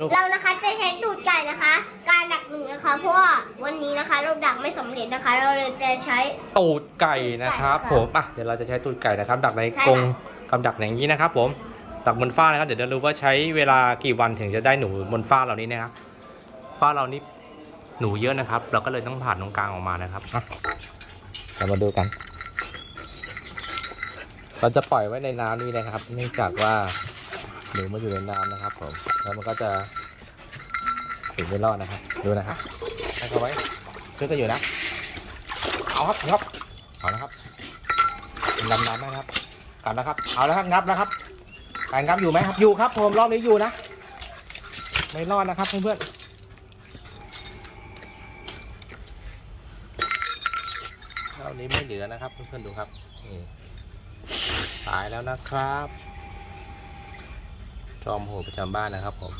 ลูกเรานะคะจะใช้ตูดไก่นะคะ การดักหนูนะคะ เพราะว่าวันนี้นะคะเราดักไม่สำเร็จนะคะ เราเลยจะใช้ตูดไก่นะครับไก่ค่ะผมอะเดี๋ยวเราจะใช้ตูดไก่นะครับ ดักในใช่ค่ะกรงกำดักอย่างนี้นะครับ ผมดักบนฟ้านะครับ เดี๋ยวเราดูว่าใช้เวลากี่วันถึงจะได้หนูบนฟ้าเหล่านี้นะครับฟ้าเรานี่หนูเยอะนะครับ เราก็เลยต้องผ่านตรงกลางออกมานะครับอะเรามาดูกัน เราจะปล่อยไว้ในน้ำนี่นะครับ เนื่องจากว่า หนูมาอยู่ในน้ำนะครับผมแล้วมันก็จะถึงไม่รอดนะครับ ดูนะครับให้เขาไว้ช่วยกันอยู่นะ เอาครับครับเอานะครับดำน้ำนะครับกลับนะครับ เอาแล้วครับงับนะครับ การงับอยู่ไหมครับ อยู่ครับผมรอบนี้อยู่นะ ไม่รอดนะครับเพื่อนๆรอบนี้ไม่เหลือนะครับเพื่อนๆดูครับนี่ตายแล้วนะครับ จอมโหดประจำบ้านนะครับผม